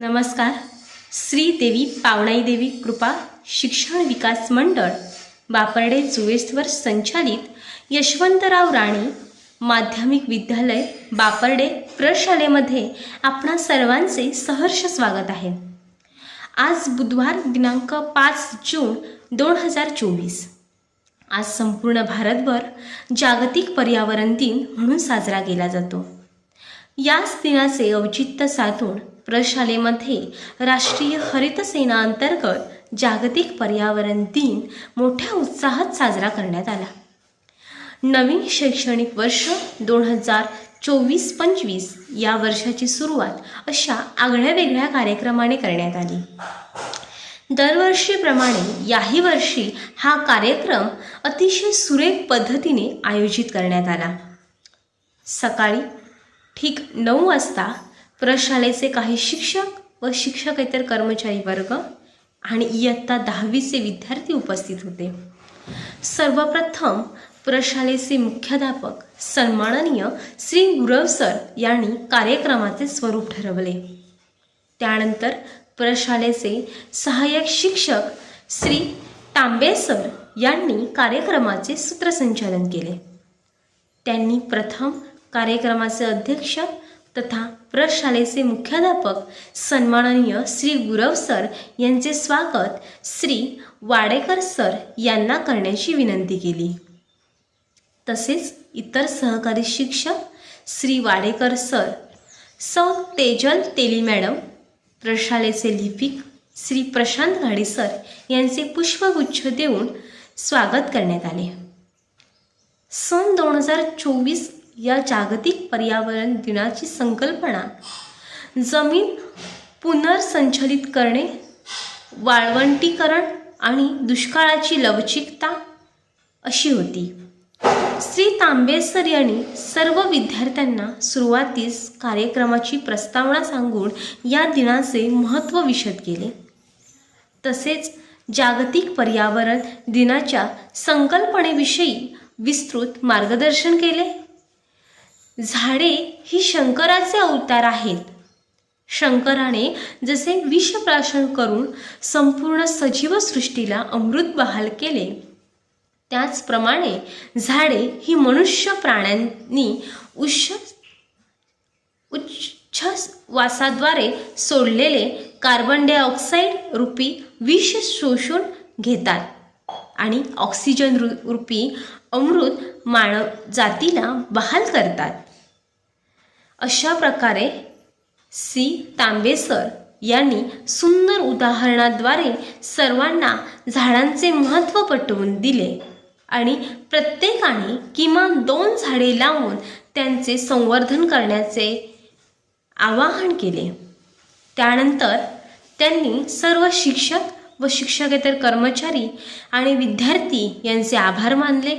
नमस्कार. श्री देवी पावणाई देवी कृपा शिक्षण विकास मंडळ बापर्डे जुवेसवर संचालित यशवंतराव राणे माध्यमिक विद्यालय बापर्डे प्रशालेमध्ये आपणा सर्वांचे सहर्ष स्वागत आहे. आज बुधवार दिनांक पाच जून दोन हजार चोवीस. आज संपूर्ण भारतभर जागतिक पर्यावरण दिन म्हणून साजरा केला जातो. याच दिनाचे औचित्य साधून प्रशालेमध्ये राष्ट्रीय हरित सेना अंतर्गत जागतिक पर्यावरण दिन मोठ्या उत्साहात साजरा करण्यात आला. नवीन शैक्षणिक वर्ष दोन हजार चोवीस पंचवीस या वर्षाची सुरुवात अशा आगळ्या वेगळ्या कार्यक्रमाने करण्यात आली. दरवर्षीप्रमाणे याही वर्षी हा कार्यक्रम अतिशय सुरेख पद्धतीने आयोजित करण्यात आला. सकाळी ठीक नऊ वाजता प्रशालेचे काही शिक्षक व शिक्षकेतर कर्मचारी वर्ग आणि इयत्ता दहावीचे विद्यार्थी उपस्थित होते. सर्वप्रथम प्रशालेचे मुख्याध्यापक सन्माननीय श्री गुरव सर यांनी कार्यक्रमाचे स्वरूप ठरवले. त्यानंतर प्रशालेचे सहाय्यक शिक्षक श्री तांबे सर यांनी कार्यक्रमाचे सूत्रसंचालन केले. त्यांनी प्रथम कार्यक्रमाचे अध्यक्ष तथा प्रशालेचे मुख्याध्यापक सन्माननीय श्री गुरव सर यांचे स्वागत श्री वाडेकर सर यांना करण्याची विनंती केली. तसेच इतर सहकारी शिक्षक श्री वाडेकर सर सौ तेजल तेली मॅडम प्रशालेचे लिपिक श्री प्रशांत घाडे सर यांचे पुष्पगुच्छ देऊन स्वागत करण्यात आले. सन दोन हजार चोवीस या जागतिक पर्यावरण दिनाची संकल्पना. जमीन पुनर्संचलित करणे वाळवंटीकरण आणि दुष्काळाची लवचिकता अशी होती. श्री तांबेसर यांनी सर्व विद्यार्थ्यांना सुरुवातीस कार्यक्रमाची प्रस्तावना सांगून या दिनाचे महत्त्व विशद केले. तसेच जागतिक पर्यावरण दिनाच्या संकल्पनेविषयी विस्तृत मार्गदर्शन केले. झाडे ही शंकराचे अवतार आहेत. शंकराने जसे विषप्राशन करून संपूर्ण सजीव सृष्टीला अमृत बहाल केले त्याचप्रमाणे झाडे ही मनुष्य प्राण्यांनी उच्च उच्छ्वासाद्वारे सोडलेले कार्बन डायऑक्साईड रूपी विष शोषून घेतात आणि ऑक्सिजन रूपी अमृत मानव जातीला बहाल करतात. अशा प्रकारे सी. तांबेसर यांनी सुंदर उदाहरणाद्वारे सर्वांना झाडांचे महत्त्व पटवून दिले आणि प्रत्येकाने किमान दोन झाडे लावून त्यांचे संवर्धन करण्याचे आवाहन केले. त्यानंतर त्यांनी सर्व शिक्षक व शिक्षकेतर कर्मचारी आणि विद्यार्थी यांचे आभार मानले.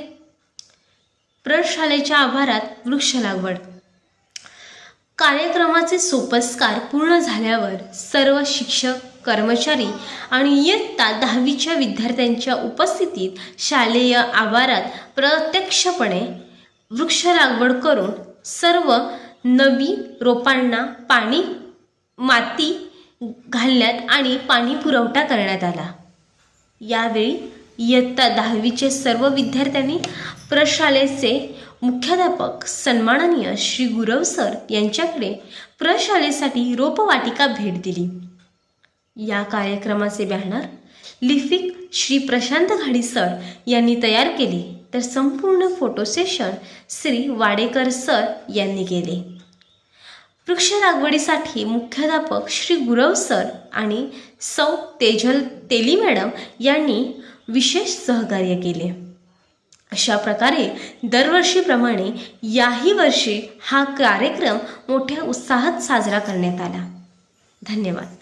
प्रशालेच्या आभारात वृक्ष लागवड कार्यक्रमाचे सोपस्कार पूर्ण झाल्यावर सर्व शिक्षक कर्मचारी आणि इयत्ता दहावीच्या विद्यार्थ्यांच्या उपस्थितीत शालेय आवारात प्रत्यक्षपणे वृक्ष लागवड करून सर्व नवी रोपांना पाणी माती घालण्यात आणि पाणी पुरवठा करण्यात आला. यावेळी इयत्ता दहावीचे सर्व विद्यार्थ्यांनी प्रशालेचे मुख्याध्यापक सन्माननीय श्री गुरव सर यांच्याकडे प्रशालेसाठी रोपवाटिका भेट दिली. या कार्यक्रमाचे बॅनर लिफिक श्री प्रशांत घाडी सर यांनी तयार केले. तर संपूर्ण photo session Shri Wadekar sir यांनी केले. वृक्ष लागवडीसाठी मुख्याध्यापक श्री गुरव सर आणि सौ तेजल तेली मॅडम यांनी विशेष सहकार्य केले. अशा प्रकारे दरवर्षीप्रमाणे याही वर्षी हा कार्यक्रम मोठ्या उत्साहात साजरा करण्यात आला. धन्यवाद.